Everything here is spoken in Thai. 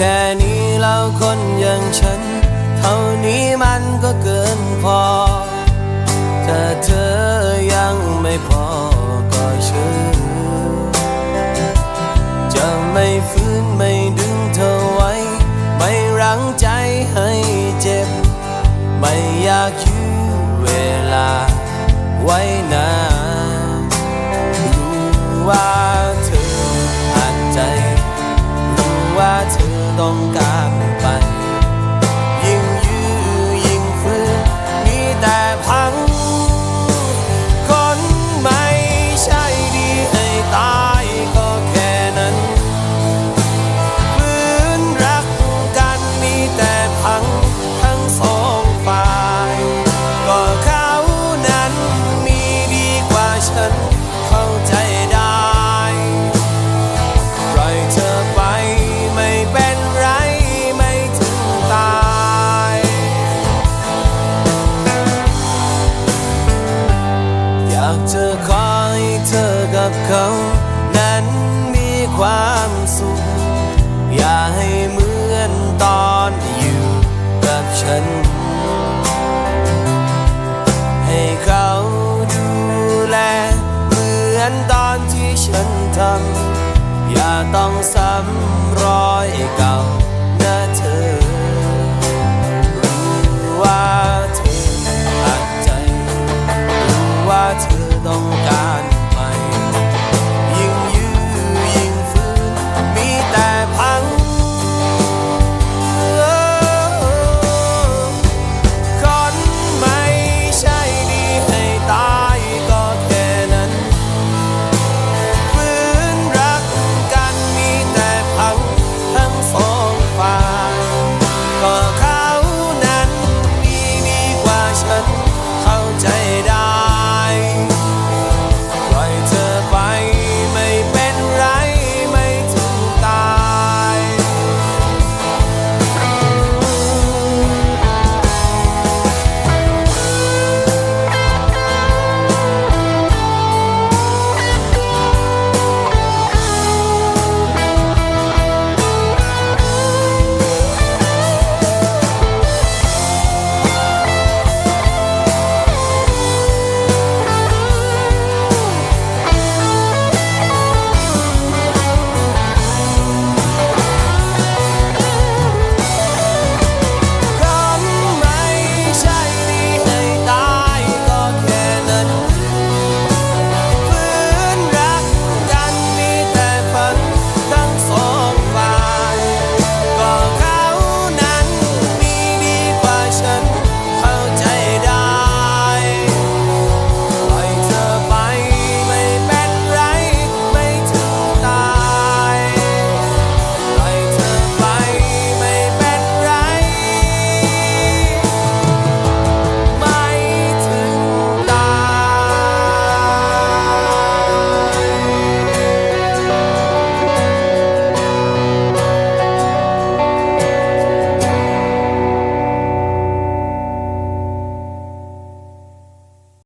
แค่นี้แล้วคนอย่างฉัน เท่านี้มันก็เกินพอ แต่เธอยังไม่พอ ต้องการไป ยิ่งยื้อยิ่งฟื้นมีแต่พัง คนไม่ใช่ดีให้ตายก็แค่นั้นฟื้นรักกันมีแต่พังทั้งสองฝ่าย ก็เขานั้นมีดีกว่าฉันเข้าใจ จะขอให้เธอกับเขา นั้นมีความสุข อย่าให้เหมือนตอนอยู่กับฉัน ให้เขาดูแล เหมือนตอนที่ฉันทำ อย่าต้องซ้ำรอยเก่านะเธอ